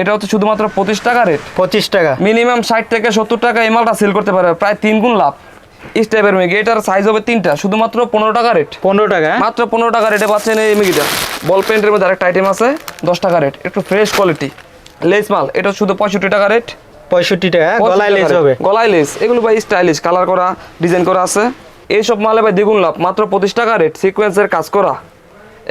এটা হচ্ছে শুধুমাত্র পঁচিশ টাকা রেট পঁচিশ টাকা। মিনিমাম ষাট থেকে সত্তর টাকা এই মালটা সেল করতে পারে প্রায় তিন গুণ লাভ। স্টেপের মেগি এটার সাইজ হবে তিনটা। শুধুমাত্র পনেরো টাকা রেট পনেরো টাকা হ্যাঁ? মাত্র পনেরো টাকা রেটে পাচ্ছেন এই মেগিটা বল পেন্টের মধ্যে আরেকটা আইটেম আছে দশ টাকা রেট একটু ফ্রেশ কোয়ালিটি লেস মাল। এটা শুধু পঁয়ষট্টি টাকা রেট পঁয়ষট্টি টাকা হ্যাঁ? গলায় লেজ হবে। গলায় লেস এগুলো ভাই স্টাইলিশ কালার করা ডিজাইন করা আছে। এইসব মালে ভাই দ্বিগুণ লাভ। মাত্র পঁচিশ টাকা রেট সিকোয়েন্সের কাজ করা।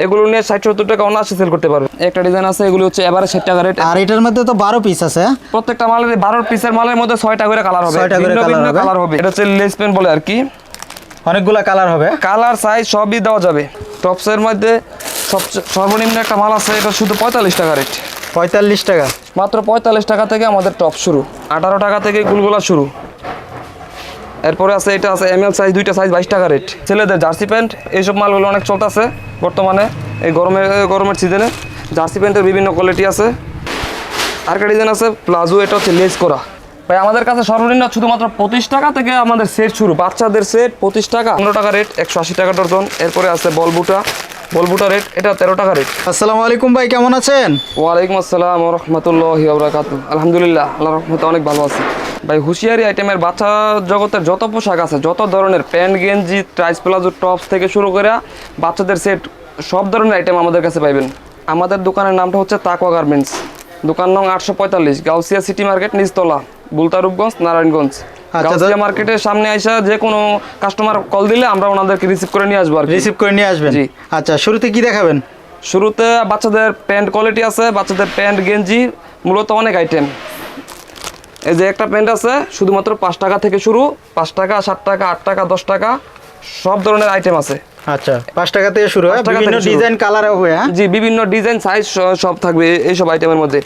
এগুলো নিয়ে ষাট সত্তর টাকা অনায়াসে সেল করতে পারবে। একটা ডিজাইন আছে এগুলো হচ্ছে এবারে ষাট টাকা রেট আর এটার মধ্যে তো বারো পিস আছে হ্যাঁ? প্রত্যেকটা মালের বারো পিসের মালের মধ্যে ছয়টা করে কালার হবে। ভিন্ন। কালার হবে। এটা হচ্ছে লেস পেন বলে আর কি। অনেকগুলা কালার হবে। কালার সাইজ সবই দেওয়া যাবে। টপসের মধ্যে সর্বনিম্ন একটা মাল আছে এটা শুধু পঁয়তাল্লিশ টাকা রেট পঁয়তাল্লিশ টাকা। মাত্র পঁয়তাল্লিশ টাকা থেকে আমাদের টপ শুরু। আঠারো টাকা থেকে গুলগুলা শুরু। এরপরে আছে এটা আছে এম এল সাইজ দুইটা সাইজ বাইশ টাকা রেট ছেলেদের জার্সি প্যান্ট এইসব মালগুলো অনেক চলতেছে বর্তমানে এই গরমের গরমের সিজনে জার্সি প্যান্টের বিভিন্ন কোয়ালিটি আছে। আর একটা ডিজাইন আছে প্লাজো এটা হচ্ছে লেস করা। ভাই আমাদের কাছে সর্বনিম্ন শুধুমাত্র পঁচিশ টাকা থেকে আমাদের সেট শুরু। বাচ্চাদের সেট পঁচিশ টাকা পনেরো টাকা রেট একশো আশি টাকা ডজন। এরপরে আছে বলবুটা বলবুটা রেট এটা তেরো টাকা রেট আসসালামু আলাইকুম ভাই কেমন আছেন? ওয়ালাইকুম আসসালাম রহমতুল্লাহ আলহামদুলিল্লাহ আল্লাহ রহমতে অনেক ভালো আছি। ভাই হুঁশিয়ারি আইটেমের বাচ্চা জগতের যত পোশাক আছে যত ধরনের প্যান্ট গেঞ্জি ট্রাইস প্লাজো টপস থেকে শুরু করে বাচ্চাদের সেট সব ধরনের আইটেম আমাদের কাছে পাইবেন। আমাদের দোকানের নামটা হচ্ছে তাকওয়া গার্মেন্টস দোকান নং আটশো পঁয়তাল্লিশ গাউসিয়া সিটি মার্কেট নিচতলা বুলতারূপগঞ্জ নারায়ণগঞ্জ। আচ্ছা, গাউসিয়া মার্কেটের সামনে আইসা যে কোনো কাস্টমার কল দিলে আমরা ওনাদেরকে রিসিভ করে নিয়ে আসব আর রিসিভ করে নিয়ে আসবেন? জি। আচ্ছা শুরুতে কি দেখাবেন? শুরুতে বাচ্চাদের প্যান্ট কোয়ালিটি আছে বাচ্চাদের প্যান্ট গেঞ্জি মূলত অনেক আইটেম এই যে একটা প্যান্ট আছে শুধুমাত্র পাঁচ টাকা থেকে শুরু পাঁচ টাকা সাত টাকা আট টাকা দশ টাকা সব ধরনের আইটেম আছে। আচ্ছা পাঁচ টাকা থেকে শুরু হয়? বিভিন্ন ডিজাইন কালার হবে হ্যাঁ? জি বিভিন্ন ডিজাইন সাইজ সব থাকবে এইসব আইটেমের মধ্যে।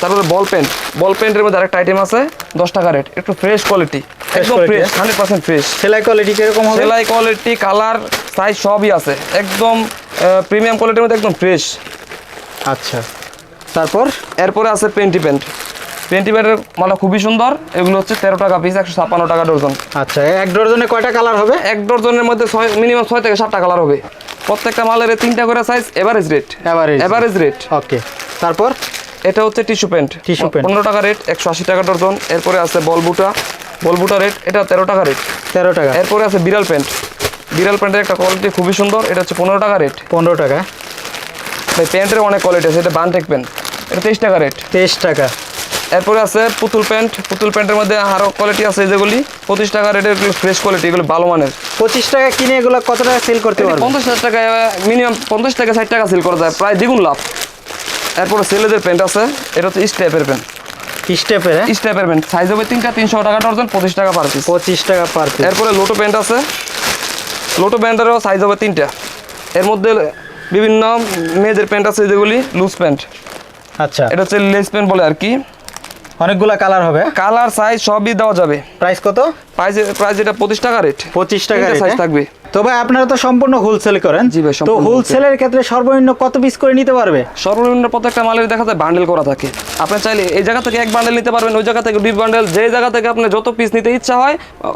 তারপরে বল পেন্ট বল পেন্টের মধ্যে আরেকটা আইটেম আছে দশ টাকা রেট একটু ফ্রেশ কোয়ালিটি একদম ফ্রেশ হ্যাঁ? হান্ড্রেড পার্সেন্ট ফ্রেশ সেলাই কোয়ালিটি কীরকম হবে? সেলাই কোয়ালিটি কালার সাইজ সবই আছে। একদম প্রিমিয়াম কোয়ালিটির মধ্যে একদম ফ্রেশ আচ্ছা। তারপর? এরপরে আছে পেন্টি প্যান্ট। পেন্টি প্যান্টের মালা খুবই সুন্দর। এগুলো হচ্ছে তেরো টাকা পিস একশো ছাপ্পান্ন টাকা ডজন। আচ্ছা এক ডজনে কয়টা কালার হবে? এক ডজনের মধ্যে ছয় মিনিমাম ছয় থেকে সাতটা কালার হবে। প্রত্যেকটা মালের তিনটা করে size average rate Average। Average rate okay তারপর? এটা হচ্ছে টিস্যু প্যান্ট Tissue pant। পনেরো টাকা রেট একশো আশি টাকা ডজন। এরপরে আছে বলবুটা বলবুটা রেট এটা তেরো টাকা রেট তেরো টাকা। এরপরে আছে বিড়াল প্যান্ট বিড়াল প্যান্টের একটা কোয়ালিটি খুবই সুন্দর। এটা হচ্ছে পনেরো টাকা রেট পনেরো টাকা। ভাই প্যান্টের অনেক কোয়ালিটি আছে। এটা বানটেক প্যান্ট এটা তেইশ টাকা রেট তেইশ টাকা। এরপরে আছে পুতুল প্যান্ট। পুতুল প্যান্টের মধ্যে আরও কোয়ালিটি আছে যেগুলি পঁচিশ টাকা রেটের ফ্রেশ কোয়ালিটি এগুলো ভালো মানের। পঁচিশ টাকা কিনে এগুলো কত টাকা সেল করতে পারবে? পঞ্চাশ হাজার টাকা মিনিমাম পঞ্চাশ টাকা ষাট টাকা সেল করা যায় প্রায় দ্বিগুণ লাভ। এরপরে ছেলেদের প্যান্ট আছে এটা হচ্ছে স্টেপের প্যান্ট। স্টেপের হ্যাঁ? স্টেপের প্যান্ট সাইজ হবে তিনটা তিনশো টাকা ডজন পঁচিশ টাকা পার পিস পঁচিশ টাকা পার পিস এরপরে লোটো প্যান্ট আছে লোটো প্যান্টেরও সাইজ হবে তিনটা। এর মধ্যে বিভিন্ন মেয়েদের প্যান্ট আছে যেগুলি লুজ প্যান্ট। আচ্ছা। এটা হচ্ছে লেস প্যান্ট বলে আর কি। অনেকগুলা কালার হবে। কালার সাইজ সবই দেওয়া যাবে। প্রাইস কত? প্রাইস প্রাইস এটা পঁচিশ টাকা রেট পঁচিশ টাকা সাইজ হ্যাঁ? থাকবে। তো ভাই আপনারা তো সম্পূর্ণ হোলসেল করেন। জি ভাই, তো হোলসেলের ক্ষেত্রে সর্বনিম্ন কত পিস করে নিতে পারবে? সর্বনিম্ন প্রত্যেকটা মালের দেখা যায় বান্ডেল করা থাকে। আপনি চাইলে এই জায়গা থেকে এক বান্ডেল নিতে পারবেন ওই জায়গা থেকে দুই বান্ডেল যে জায়গা থেকে আপনি যত পিস নিতে ইচ্ছা হয়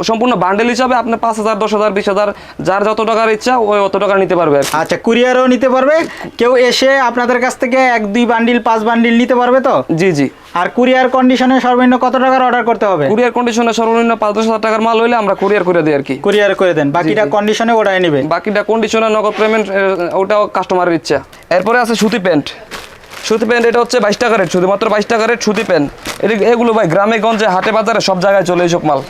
সম্পূর্ণ বান্ডেল হিসাবে আপনি পাঁচ হাজার দশ হাজার বিশ হাজার যার যত টাকার ইচ্ছা ওই অত টাকা নিতে পারবে। আচ্ছা কুরিয়ারও নিতে পারবে। কেউ এসে আপনাদের কাছ থেকে এক দুই বান্ডিল পাঁচ বান্ডিল নিতে পারবে তো? জি জি। আর কুরিয়ার কন্ডিশনে সর্বনিম্ন কত টাকার অর্ডার করতে হবে? কুরিয়ার কন্ডিশনে সর্বনিম্ন পাঁচ দশ হাজার টাকার মাল হইলে আমরা কুরিয়ার করে দিই আর কি। কুরিয়ার করে দেন বাকিটা কন্ডিশনে ওটাই নেবে। বাকিটা কন্ডিশনে নগদ পেমেন্ট ওটাও কাস্টমারের ইচ্ছা। এরপরে আছে সুতি প্যান্ট। সুতি প্যান্ট এটা হচ্ছে বাইশ টাকা রেট শুধুমাত্র বাইশ টাকা রেট সুতি প্যান্ট। এটি এগুলো ভাই গ্রামে গঞ্জে হাটে বাজারে সব জায়গায় চলে এইসব মাল।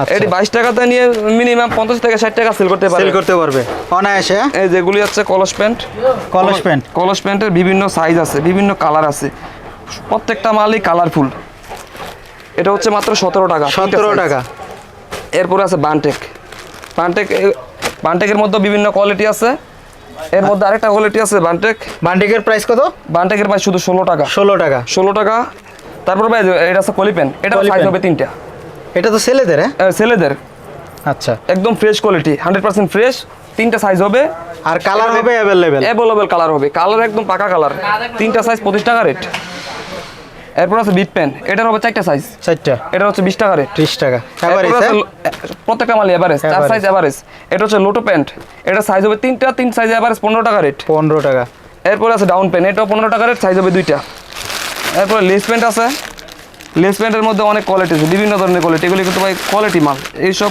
আচ্ছা। এটি বাইশ টাকাতে নিয়ে মিনিমাম পঞ্চাশ থেকে ষাট টাকা সেল করতে পারে সেল করতে পারবে। অনায়াসে হ্যাঁ? এই যেগুলি হচ্ছে কলস প্যান্ট। কলস প্যান্ট। কলস প্যান্টের বিভিন্ন সাইজ আছে বিভিন্ন কালার আছে। প্রত্যেকটা মালই কালারফুল এটা হচ্ছে মাত্র সতেরো টাকা। সতেরো টাকা। এরপরে আছে বানটেক বানটেক বানটেকের মধ্যে বিভিন্ন কোয়ালিটি আছে। এর মধ্যে আরেকটা কোয়ালিটি আছে বানটেক বানটেকের প্রাইস কত? বানটেকের প্রাইস শুধু ষোলো টাকা। ষোলো টাকা। ষোলো টাকা। তারপর ভাই এটা আছে কলিপেন এটা সাইজ হবে তিনটা। এটা তো ছেলেদের হ্যাঁ? ছেলেদের। আচ্ছা। একদম fresh quality hundred percent fresh তিনটা সাইজ হবে। আর কালার হবে অ্যাভেলেবেল অ্যাভেলেবল কালার হবে। কালার একদম পাকা কালার তিনটা সাইজ পঁচিশ টাকা রেট এরপর আছে বিট পেন এটার হবে চারটা সাইজ চারটা। এটা হচ্ছে বিশ টাকা। রেট ত্রিশ টাকা প্রত্যেকটা মাল এভারেজ চার সাইজ এভারেজ এটা হচ্ছে লোটো প্যান্ট এটা সাইজ হবে তিনটা তিন সাইজ এভারেজ পনেরো টাকা রেট পনেরো টাকা। এরপর আছে ডাউন পেন এটাও পনেরো টাকা রেট সাইজ হবে দুইটা। এরপরে লেস প্যান্ট আছে। লেস প্যান্টের মধ্যে অনেক কোয়ালিটি আছে বিভিন্ন ধরনের কোয়ালিটি এগুলি কিন্তু ভাই কোয়ালিটি মাল। এইসব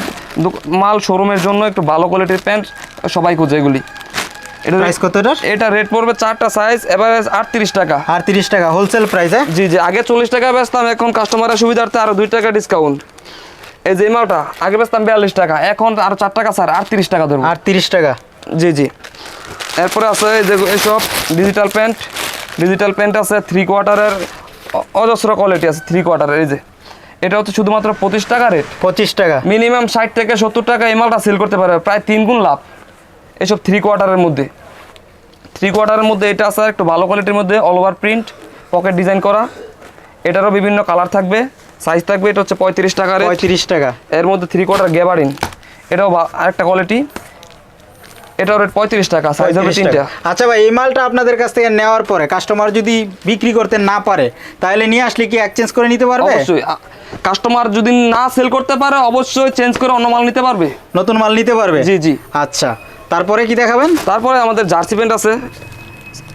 মাল শোরুমের জন্য একটু ভালো কোয়ালিটির প্যান্ট সবাই খুঁজে এগুলি। এটা প্রাইস কত এটা রেট পড়বে চারটা সাইজ এভারেজ আটত্রিশ টাকা। আর তিরিশ টাকা হোলসেল প্রাইস জি জি আগে চল্লিশ টাকা বেচতাম এখন কাস্টমারের সুবিধার্থে আরও দুই টাকা ডিসকাউন্ট এই যে মালটা আগে বেচতাম বিয়াল্লিশ টাকা এখন আরও চার টাকা স্যার আটত্রিশ টাকা ধরবো। আর তিরিশ টাকা। জি জি। এরপরে আছে যে এইসব ডিজিটাল প্যান্ট ডিজিটাল প্যান্ট আছে থ্রি কোয়ার্টারের অজস্র কোয়ালিটি আছে থ্রি কোয়ার্টারের এই যে। এটা হচ্ছে শুধুমাত্র পঁচিশ টাকা রেট পঁচিশ টাকা। মিনিমাম ষাট থেকে সত্তর টাকা এই মালটা সেল করতে পারবে প্রায় তিন গুণ লাভ। এসব থ্রি কোয়ার্টারের মধ্যে। থ্রি কোয়ার্টারের মধ্যে এটা আছে একটু ভালো কোয়ালিটির মধ্যে all over print pocket design করা। এটারও বিভিন্ন কালার থাকবে সাইজ থাকবে এটা হচ্ছে পঁয়ত্রিশ টাকা পঁয়ত্রিশ টাকা। এর মধ্যে থ্রি কোয়ার্টার গ্যাবারিন এটাও আরেকটা কোয়ালিটি এটাও রেট পঁয়ত্রিশ টাকা সাইজ হবে তিনটা। আচ্ছা ভাই এই মালটা আপনাদের কাছ থেকে নেওয়ার পরে কাস্টমার যদি বিক্রি করতে না পারে তাহলে নিয়ে আসলে কি এক্সচেঞ্জ করে নিতে পারবে? অবশ্যই। কাস্টমার যদি না সেল করতে পারে অবশ্যই চেঞ্জ করে অন্য মাল নিতে পারবে। নতুন মাল নিতে পারবে? জি জি। আচ্ছা। তারপরে কি দেখাবেন? তারপরে আমাদের জার্সি প্যান্ট আছে।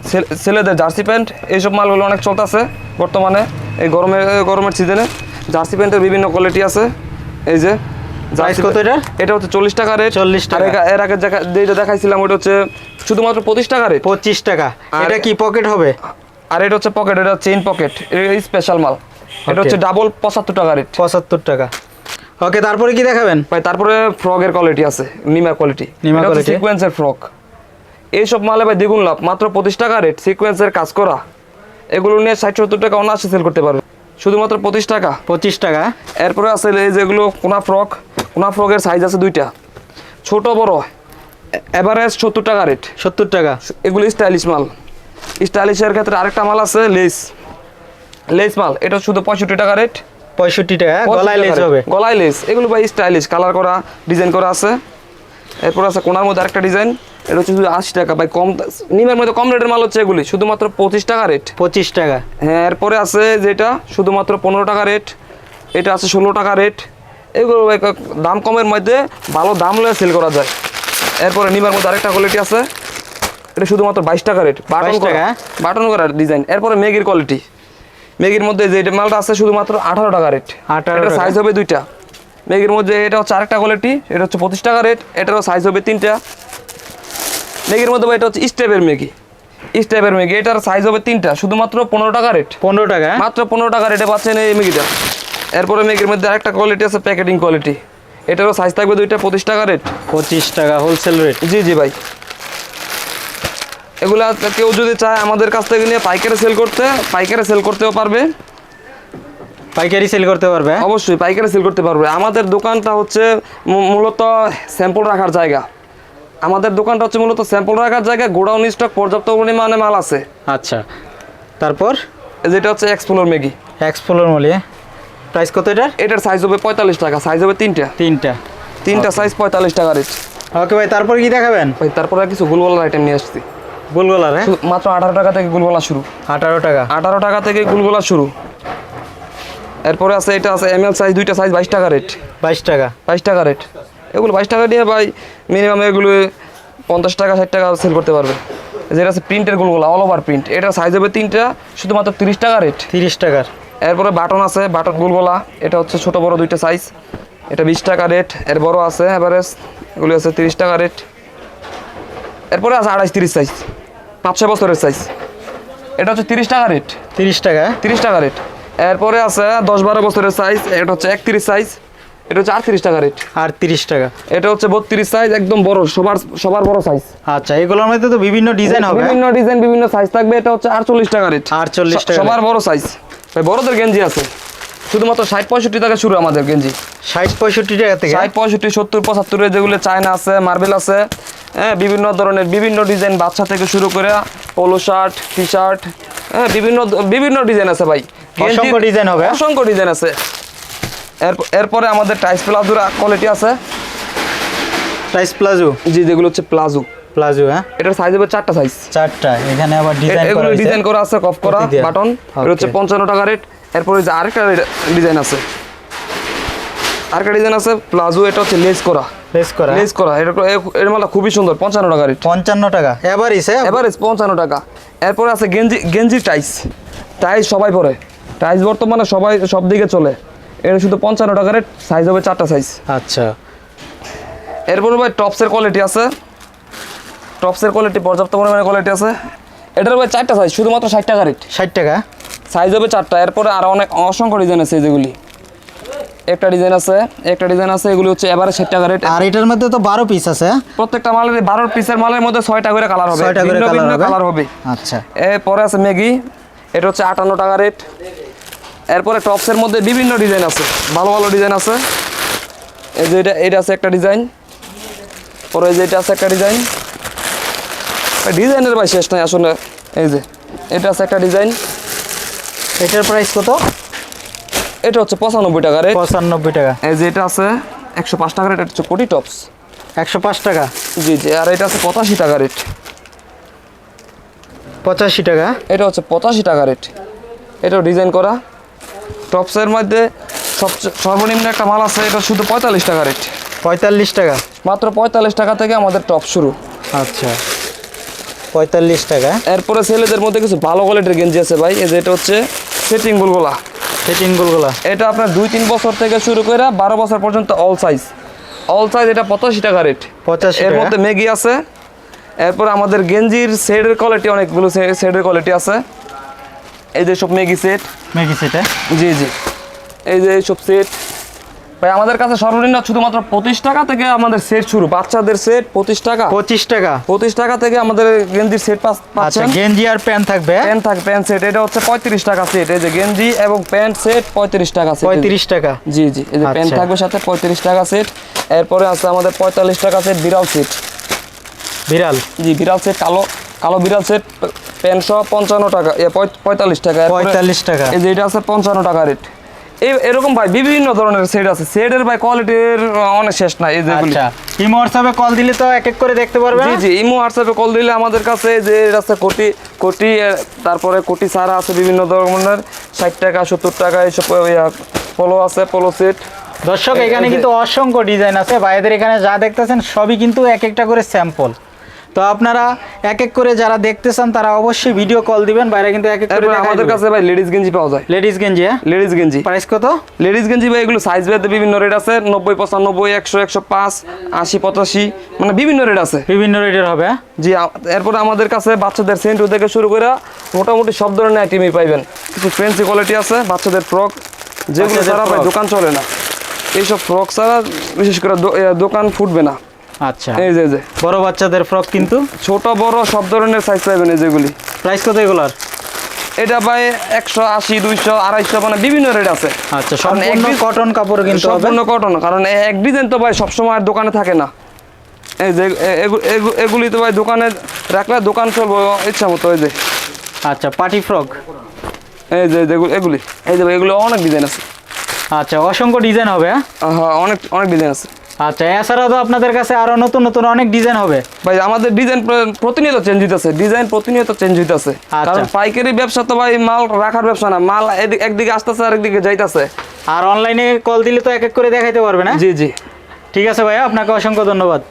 ছেলে- ছেলেদের জার্সি প্যান্ট এইসব মালগুলো অনেক চলতেছে বর্তমানে এই গরমের গরমের সিজনে জার্সি প্যান্টের বিভিন্ন কোয়ালিটি আছে। এই যে? এটা হচ্ছে চল্লিশ টাকা রেট 40 টাকা। এর আগে দেখা- যেটা দেখাইছিলাম ওটা হচ্ছে শুধুমাত্র পঁচিশ টাকা রেট পঁচিশ টাকা। এটা কি পকেট হবে? আর এটা হচ্ছে পকেট এটা চেইন পকেট স্পেশাল মাল। এটা হচ্ছে ডাবল পঁচাত্তর টাকা রেট পঁচাত্তর টাকা। ওকে তারপরে কি দেখাবেন? ভাই তারপরে ফ্রকের কোয়ালিটি আছে নিমা কোয়ালিটি নিমা quality? সিকোয়েন্সের ফ্রক এইসব মালে ভাই দ্বিগুণ লাভ। মাত্র পঁচিশ টাকা রেট সিকোয়েন্সের কাজ করা। এগুলো নিয়ে ষাট সত্তর টাকা অনায়াসে সেল করতে পারবে। শুধুমাত্র পঁচিশ টাকা। পঁচিশ টাকা? এরপরে আছে এই যেগুলো কোনা ফ্রক কোনা ফ্রকের সাইজ আছে দুইটা। ছোট বড়। এভারেজ সত্তর টাকা রেট সত্তর টাকা। এগুলো স্টাইলিশ মাল। স্টাইলিশের ক্ষেত্রে আরেকটা মাল আছে লেস লেস মাল এটা শুধু পঁয়ষট্টি টাকা রেট পঁয়ষট্টি টাকা গলায় লেস হবে। গলায় লেস এগুলো ভাই স্টাইলিশ কালার করা ডিজাইন করা আছে। এরপর আছে কোনার মধ্যে আরেকটা ডিজাইন এটা হচ্ছে শুধু আশি টাকা ভাই কম নিমের মধ্যে কম রেটের মাল হচ্ছে এগুলি শুধুমাত্র পঁচিশ টাকা রেট পঁচিশ টাকা। হ্যাঁ এরপরে আছে যেটা শুধুমাত্র পনেরো টাকা রেট এটা আছে ষোলো টাকা রেট এগুলো ভাই দাম কমের মধ্যে ভালো দাম লয়ে সেল করা যায়। এরপরে নিমের মধ্যে আরেকটা কোয়ালিটি আছে এটা শুধুমাত্র বাইশ টাকা রেট বাটন 22 করা বাটন করা ডিজাইন এরপরে মেগির কোয়ালিটি মেগির মধ্যে যে মালটা আছে শুধুমাত্র আঠারো টাকা রেট। 18 এটা সাইজ হবে দুইটা। মেগির মধ্যে এটা হচ্ছে আরেকটা কোয়ালিটি এটা হচ্ছে পঁচিশ টাকা রেট এটারও সাইজ হবে তিনটা। মেগির মধ্যে এটা হচ্ছে স্টেপের মেগি স্টেপের মেগি এটার সাইজ হবে তিনটা শুধুমাত্র পনেরো টাকা রেট। পনেরো টাকা মাত্র পনেরো টাকা রেটে পাচ্ছেন এই মেগিটা এরপরে মেগির মধ্যে আরেকটা কোয়ালিটি আছে প্যাকেটিং কোয়ালিটি এটারও সাইজ থাকবে দুইটা পঁচিশ টাকা রেট। পঁচিশ টাকা হোলসেল রেট জি জি ভাই। এগুলা কেউ যদি চায় আমাদের কাছ থেকে নিয়ে পাইকারি সেল করতে পাইকারি সেল করতেও পারবে। পাইকারি সেল করতে পারবে হ্যাঁ? অবশ্যই পাইকারি সেল করতে পারবে। আমাদের দোকানটা হচ্ছে মূলত স্যাম্পল রাখার জায়গা। আমাদের দোকানটা হচ্ছে মূলত স্যাম্পল রাখার জায়গা গোডাউন স্টক পর্যাপ্ত পরিমাণে মাল আছে। আচ্ছা তারপর? যেটা হচ্ছে এক্সপ্লোর মেগি এক্সপ্লোর মলি প্রাইস কত এটার? এটার সাইজ হবে পঁয়তাল্লিশ টাকা সাইজ হবে তিনটা। তিনটা। তিনটা সাইজ পঁয়তাল্লিশ টাকা রেট ওকে ভাই তারপর কি দেখাবেন? ভাই তারপরে কিছু গুলগোলার আইটেম নিয়ে আসছি। বুলগোলার হ্যাঁ? মাত্র আঠারো টাকা থেকে গুলগোলা শুরু। আঠারো টাকা। আঠারো টাকা থেকে গুলগোলা শুরু। এরপরে আছে এটা আছে এম এল সাইজ দুইটা সাইজ বাইশ টাকা রেট বাইশ টাকা। বাইশ টাকা রেট এগুলো বাইশ টাকা দিয়ে ভাই মিনিমাম এগুলো পঞ্চাশ টাকা ষাট টাকা সেল করতে পারবে। যেটা আছে প্রিন্টের গুলগুলো অল ওভার প্রিন্ট এটা সাইজ হবে তিনটা শুধুমাত্র তিরিশ টাকা রেট তিরিশ টাকার। এরপরে বাটন আছে বাটন গুলগোলা এটা হচ্ছে ছোট বড় দুইটা সাইজ এটা বিশ টাকা রেট এর বড় আছে এভারেজ এগুলো আছে তিরিশ টাকা রেট এরপরে আছে আড়াইশ তিরিশ সাইজ পাঁচ ছয় বছরের সাইজ এটা হচ্ছে তিরিশ টাকা রেট তিরিশ টাকা। তিরিশ টাকা রেট এরপরে আছে দশ বারো বছরের সাইজ এটা হচ্ছে একত্রিশ সাইজ এটা হচ্ছে আটত্রিশ টাকা রেট টাকা। এটা হচ্ছে বত্রিশ সাইজ একদম বড় সবার সবার বড় সাইজ আচ্ছা এগুলোর মধ্যে তো বিভিন্ন ডিজাইন হবে। বিভিন্ন ডিজাইন বিভিন্ন সাইজ থাকবে এটা হচ্ছে আটচল্লিশ টাকা রেট 48 টাকা সবার বড় সাইজ ভাই বড়দের গেঞ্জি আছে। শুধুমাত্র ষাট পঁয়ষট্টি টাকা শুরু আমাদের গেঞ্জি। ষাট পঁয়ষট্টি টাকা থেকে? ষাট পঁয়ষট্টি সত্তর পঁচাত্তরের যেগুলো চায়না আছে মার্বেল আছে। হ্যাঁ বিভিন্ন ধরনের বিভিন্ন ডিজাইন বাচ্চা থেকে শুরু করে পোলো শার্ট টি শার্ট হ্যাঁ বিভিন্ন বিভিন্ন ডিজাইন আছে ভাই। অসংখ্য ডিজাইন হবে। অসংখ্য ডিজাইন আছে। এরপরে আমাদের টাইস প্লাজোর কোয়ালিটি আছে। টাইস প্লাজো জি যেগুলো হচ্ছে প্লাজো প্লাজো হ্যাঁ? এটার সাইজ হবে চারটা সাইজ চারটা এখানে আবার ডিজাইন করা এগুলো ডিজাইন করা আছে কফ করা বাটন এটা হচ্ছে Okay. পঞ্চান্ন টাকা রেট এরপরে যে আরেকটা ডিজাইন আছে। আরেকটা ডিজাইন আছে প্লাজো এটা হচ্ছে লেস করা। লেস করা। লেস করা এটা এর মালটা খুবই সুন্দর পঞ্চান্ন টাকা রেট পঞ্চান্ন টাকা। এভারেজ হ্যাঁ? এভারেজ পঞ্চান্ন টাকা। এরপরে আছে গেঞ্জি গেঞ্জি টাইস। টাইস সবাই পরে। টাইস বর্তমানে সবাই সব দিকে চলে। এটা শুধু পঞ্চান্ন টাকা রেট সাইজ হবে চারটা সাইজ আচ্ছা। এরপরে ভাই টপসের কোয়ালিটি আছে। টপসের কোয়ালিটি পর্যাপ্ত পরিমাণে কোয়ালিটি আছে। এটার ভাই চারটা সাইজ শুধুমাত্র ষাট টাকা রেট। ষাট টাকা। সাইজ হবে চারটা। এরপরে আরও অনেক অসংখ্য ডিজাইন আছে যেগুলি। একটা ডিজাইন আছে একটা ডিজাইন আছে এগুলি হচ্ছে এবারে ষাট টাকা রেট আর এটার মধ্যে তো বারো পিস আছে? প্রত্যেকটা মালের বারো পিসের মালের মধ্যে ছয়টা করে কালার হবে ছয়টা করে হবে। কালার হবে। আচ্ছা। এরপরে আছে ম্যাগি এটা হচ্ছে আটান্ন টাকা রেট এরপরে টপসের মধ্যে বিভিন্ন ডিজাইন আছে ভালো ভালো ডিজাইন আছে। এই যে এটা এটা আছে একটা ডিজাইন। পরে এই যে এটা আছে একটা ডিজাইন। ডিজাইনের ভাই শেষ নাই আসলে। এই যে এটা আছে একটা ডিজাইন। এটার প্রাইস কত? এটা হচ্ছে পঁচানব্বই টাকা রেট। পঁচানব্বই টাকা। এই যে এটা আছে একশো পাঁচ টাকা রেট এটা হচ্ছে কোটি টপস। একশো পাঁচ টাকা। জি জি আর এটা আছে পঁচাশি টাকা রেট। পঁচাশি টাকা। এটা হচ্ছে পঁচাশি টাকা রেট। এটাও ডিজাইন করা। টপসের মধ্যে সবচেয়ে সর্বনিম্ন একটা মাল আছে এটা শুধু পঁয়তাল্লিশ টাকা রেট। পঁয়তাল্লিশ টাকা। মাত্র পঁয়তাল্লিশ টাকা থেকে আমাদের টপ শুরু। আচ্ছা। পঁয়তাল্লিশ টাকা। এরপরে ছেলেদের মধ্যে কিছু ভালো কোয়ালিটির গেঞ্জি আছে ভাই। এই যে এটা হচ্ছে সেটিং বুলগোলা গুলগুলা এটা আপনার দুই তিন বছর থেকে শুরু করে বারো বছর পর্যন্ত অল সাইজ অল সাইজ এটা পঁচাশি টাকা রেট পঁচাশি এর মধ্যে ম্যাগি আছে। এরপর আমাদের গেঞ্জির সেডের কোয়ালিটি অনেকগুলো সেডের কোয়ালিটি আছে। এই যে সব ম্যাগি সেট মেগি সেট জি জি। এই যে এইসব সেট ভাই আমাদের কাছে সর্বনিম্ন শুধুমাত্র পঁচিশ টাকা থেকে আমাদের সেট শুরু। বাচ্চাদের সেট পঁচিশ টাকা। পঁচিশ টাকা। পঁচিশ টাকা থেকে আমাদের গেঞ্জির সেট আচ্ছা পাচ্ছেন। গেঞ্জি আর প্যান্ট থাকবে? প্যান্ট থাকবে প্যান্ট সেট এটা হচ্ছে পঁয়ত্রিশ টাকা সেট এই যে গেঞ্জি এবং প্যান্ট সেট পঁয়ত্রিশ টাকা সেট পঁয়ত্রিশ টাকা। জি জি। এই যে প্যান্ট আচ্ছা। থাকবে সাথে পঁয়ত্রিশ টাকা সেট এরপরে আছে আমাদের পঁয়তাল্লিশ টাকা সেট বিড়াল সেট বিড়াল? জি বিড়াল সেট কালো কালো বিড়াল সেট প্যান্ট সহ পঞ্চান্ন টাকা পঁয়তাল্লিশ টাকা। পঁয়তাল্লিশ টাকা। এই যে এটা আছে পঞ্চান্ন টাকা রেট এই এরকম ভাই বিভিন্ন ধরনের সেট আছে। সেটের ভাই কোয়ালিটির অনেক শেষ নাই এই যেগুলি আচ্ছা ইমো হোয়াটসঅ্যাপে কল দিলে তো এক এক করে দেখতে পারবে জি না? জি ইমো হোয়াটসঅ্যাপে কল দিলে আমাদের কাছে যে আছে কোটি কোটি তারপরে কোটি সারা আছে বিভিন্ন ধরনের ষাট টাকা সত্তর টাকা এইসব পোলো আছে পোলো সেট দর্শক এখানে কিন্তু অসংখ্য ডিজাইন আছে। ভাইদের এখানে যা দেখতেছেন সবই কিন্তু এক একটা করে স্যাম্পল তো আপনারা এক এক করে যারা দেখতে চান তারা অবশ্যই ভিডিও কল দিবেন। বাইরে কিন্তু এক এক করে আমাদের কাছে ভাই লেডিস গেঞ্জি পাওয়া যায়। লেডিস গেঞ্জি হ্যাঁ? লেডিস গেঞ্জি। প্রাইস কত? লেডিস গেঞ্জি ভাই এগুলো সাইজ ভেদে বিভিন্ন রেট আছে। নব্বই পঁচানব্বই একশো একশো পাঁচ আশি পঁচাশি মানে বিভিন্ন রেট আছে। বিভিন্ন রেটের হবে। হ্যাঁ? জি এরপরে আমাদের কাছে বাচ্চাদের সেন্টু থেকে শুরু করে মোটামুটি সব ধরনের আইটেমই পাইবেন। কিছু ফ্রেন্সি কোয়ালিটি আছে বাচ্চাদের ফ্রক যেগুলো ছাড়া ভাই দোকান চলে না। এইসব ফ্রক ছাড়া বিশেষ করে দোকান ফুটবে না। আচ্ছা। এই যে যে। বড় বাচ্চাদের ফ্রক কিন্তু? ছোট বড় সব ধরনের সাইজ পাইবেন এই যেগুলি। প্রাইস কত এগুলার? এটা ভাই একশো আশি দুইশো আড়াইশো মানে বিভিন্ন রেট আছে। আচ্ছা সম্পূর্ণ কটন কাপড় কিন্তু সম্পূর্ণ কটন কারণ এক ডিজাইন তো ভাই সবসময় দোকানে থাকে না। এই যে এগুলি তো ভাই দোকানে রাখলে দোকান চলবো ইচ্ছা মতো এই যে। আচ্ছা পার্টি ফ্রক এই যে এগুলি। এই যে এগুলো অনেক ডিজাইন আছে। আচ্ছা অসংখ্য ডিজাইন হবে হ্যাঁ? হ্যাঁ অনেক অনেক ডিজাইন আছে। আচ্ছা এছাড়া তো আপনাদের কাছে আরও নতুন নতুন অনেক ডিজাইন হবে। ভাই আমাদের ডিজাইন প্রতিনিয়ত চেঞ্জ হইতেছে ডিজাইন প্রতিনিয়ত চেঞ্জ হইতেছে। আচ্ছা। কারণ পাইকারি ব্যবসা তো ভাই মাল রাখার ব্যবসা না মাল এদিক- একদিকে আসতেছে আর একদিকে যাইতেছে। আর অনলাইনে কল দিলে তো এক এক করে দেখাইতে পারবে না? জি জি। ঠিক আছে ভাইয়া আপনাকে অসংখ্য ধন্যবাদ।